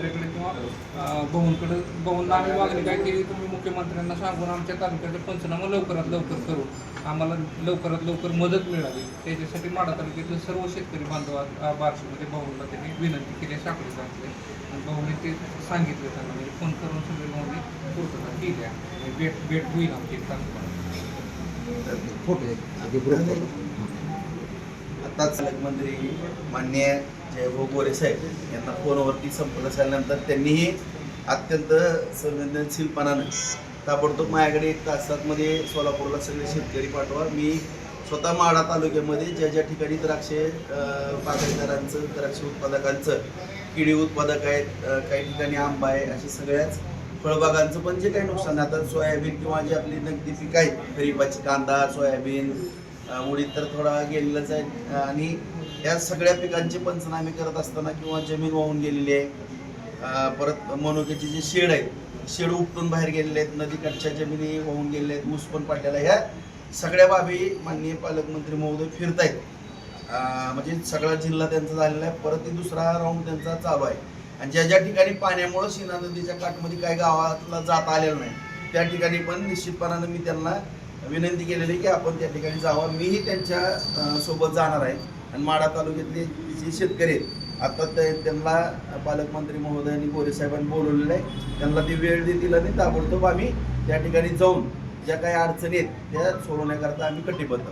मुख्यमंत्र्याकडे किंवा अं, भाऊंकडे भाऊंना आम्ही मागणी काय केली तुम्ही मुख्यमंत्र्यांना सांगून आमच्या तालुक्याचा पंचनामा लवकरात लवकर करू. आम्हाला लवकरात लवकर मदत मिळावी. त्याच्यासाठी माडा तालुक्यातील सर्व शेतकरी बांधव बार्शीमध्ये भाऊंना त्यांनी विनंती केली साखळी सांगितले आणि भाऊने ते सांगितले त्यांना म्हणजे फोन करून सगळे भाऊने पूर्तता केली आहे. भेट भेट होईल आमची तालुका फोटो आत्ताच ग्रुप पालकमंत्री मान्य जयभाऊ गोरे साहेब यांना फोनवरती संपर्क झाल्यानंतर त्यांनीही अत्यंत संवेदनशीलपणानं ताबडतोब माझ्याकडे एक तासातमध्ये सोलापूरला सगळे शेतकरी पाठवा. मी स्वतः माढा तालुक्यामध्ये ज्या ज्या ठिकाणी द्राक्षे अं, बागायतदारांचं द्राक्ष उत्पादकांचं किडी उत्पादक आहेत काही ठिकाणी आंबा आहे असे सगळ्याच फळबागांचं पण जे काही नुकसान आहे आता सोयाबीन किंवा जे आपली नगदी पिकं आहेत खरीपाची कांदा सोयाबीन उडीद तर थोडा गेलेलाच आहे. आणि या सगळ्या पिकांचे पंचनामे करत असताना किंवा जमीन वाहून गेलेली आहे परत मनोकेचे जे शेड आहेत शेड उपटून बाहेर गेलेले आहेत नदीकाठच्या जमिनी वाहून गेलेल्या आहेत ऊस पण पडलेला आहे. ह्या सगळ्या बाबी माननीय पालकमंत्री महोदय फिरतायत. म्हणजे सगळा जिल्हा त्यांचा झालेला आहे परत ते दुसरा राऊंड त्यांचा चालू आहे. आणि ज्या ज्या ठिकाणी पाण्यामुळं सीना नदीच्या काठमध्ये काही गावातला जात आलेलं नाही त्या ठिकाणी पण निश्चितपणानं मी त्यांना विनंती केलेली आहे की आपण त्या ठिकाणी जावं. मीही त्यांच्यासोबत जाणार आहे. आणि माढा तालुक्यातले जे शेतकरी आहेत आता ते त्यांना पालकमंत्री महोदयांनी गोरे साहेबांनी बोलवलेलं आहे. त्यांना ती वेळ देतील आणि ताबडतोब आम्ही त्या ठिकाणी जाऊन ज्या काही अडचणी आहेत त्या सोडवण्याकरता आम्ही कटिबद्ध